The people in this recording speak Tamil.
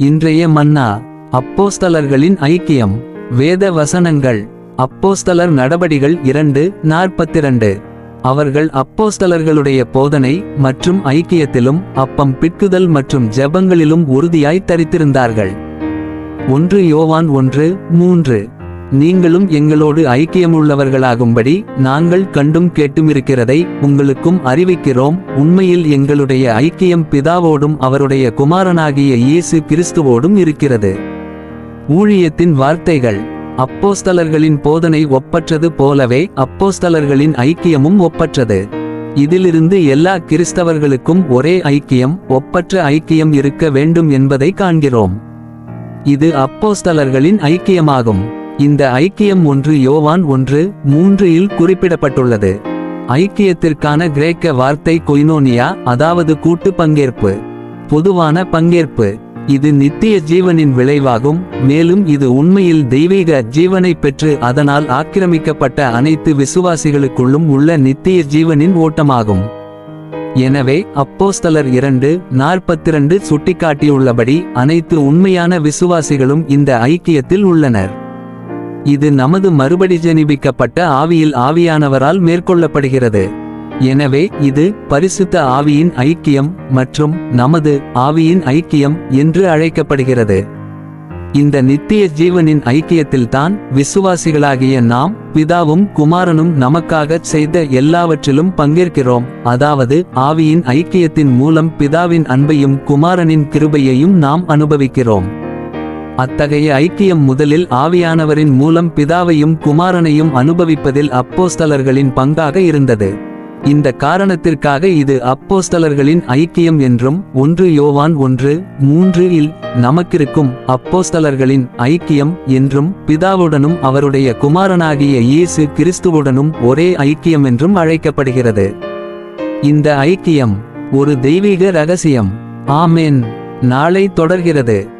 இன்றைய மன்னா அப்போஸ்தலர்களின் ஐக்கியம். வேத வசனங்கள். அப்போஸ்தலர் நடபடிகள் இரண்டு நாற்பத்திரண்டு. அவர்கள் அப்போஸ்தலர்களுடைய போதனை மற்றும் ஐக்கியத்திலும் அப்பம் பிட்குதல் மற்றும் ஜெபங்களிலும் உறுதியாய் தரித்திருந்தார்கள். ஒன்று யோவான் ஒன்று மூன்று. நீங்களும் எங்களோடு ஐக்கியமுள்ளவர்களாகும்படி நாங்கள் கண்டும் கேட்டுமிருக்கிறதை உங்களுக்கும் அறிவிக்கிறோம். உண்மையில் எங்களுடைய ஐக்கியம் பிதாவோடும் அவருடைய குமாரனாகிய இயேசு கிறிஸ்துவோடும் இருக்கிறது. ஊழியத்தின் வார்த்தைகள். அப்போஸ்தலர்களின் போதனை ஒப்பற்றது போலவே அப்போஸ்தலர்களின் ஐக்கியமும் ஒப்பற்றது. இதிலிருந்து எல்லா கிறிஸ்தவர்களுக்கும் ஒரே ஐக்கியம் ஒப்பற்ற ஐக்கியம் இருக்க வேண்டும் என்பதை காண்கிறோம். இது அப்போஸ்தலர்களின் ஐக்கியமாகும். இந்த ஐக்கியம் ஒன்று யோவான் ஒன்று மூன்று இல் குறிப்பிடப்பட்டுள்ளது. ஐக்கியத்திற்கான கிரேக்க வார்த்தை கொய்னோனியா அதாவது கூட்டு பங்கேற்பு. பொதுவான பங்கேற்பு. இது நித்திய ஜீவனின் விளைவாகும் மேலும் இது உண்மையில் தெய்வீக ஜீவனை பெற்று அதனால் ஆக்கிரமிக்கப்பட்ட அனைத்து விசுவாசிகளுக்குள்ளும் உள்ள நித்திய ஜீவனின் ஓட்டமாகும். எனவே அப்போஸ்தலர் இரண்டு நாற்பத்திரண்டு சுட்டிக்காட்டியுள்ளபடி அனைத்து உண்மையான விசுவாசிகளும் இந்த ஐக்கியத்தில் உள்ளனர். இது நமது மறுபடி ஜெனிபிக்கப்பட்ட ஆவியில் ஆவியானவரால் மேற்கொள்ளப்படுகிறது. எனவே இது பரிசுத்த ஆவியின் ஐக்கியம் மற்றும் நமது ஆவியின் ஐக்கியம் என்று அழைக்கப்படுகிறது. இந்த நித்திய ஜீவனின் ஐக்கியத்தில்தான் விசுவாசிகளாகிய நாம் பிதாவும் குமாரனும் நமக்காகச் செய்த எல்லாவற்றிலும் பங்கேற்கிறோம். அதாவது ஆவியின் ஐக்கியத்தின் மூலம் பிதாவின் அன்பையும் குமாரனின் கிருபையையும் நாம் அனுபவிக்கிறோம். அத்தகைய ஐக்கியம் முதலில் ஆவியானவரின் மூலம் பிதாவையும் குமாரனையும் அனுபவிப்பதில் அப்போஸ்தலர்களின் பங்காக இருந்தது. இந்த காரணத்திற்காக இது அப்போஸ்தலர்களின் ஐக்கியம் என்றும் ஒன்று யோவான் ஒன்று மூன்று இல் நமக்கிருக்கும் அப்போஸ்தலர்களின் ஐக்கியம் என்றும் பிதாவுடனும் அவருடைய குமாரனாகிய இயேசு கிறிஸ்துவுடனும் ஒரே ஐக்கியம் என்றும் அழைக்கப்படுகிறது. இந்த ஐக்கியம் ஒரு தெய்வீக ரகசியம். ஆமென். நாளை தொடர்கிறது.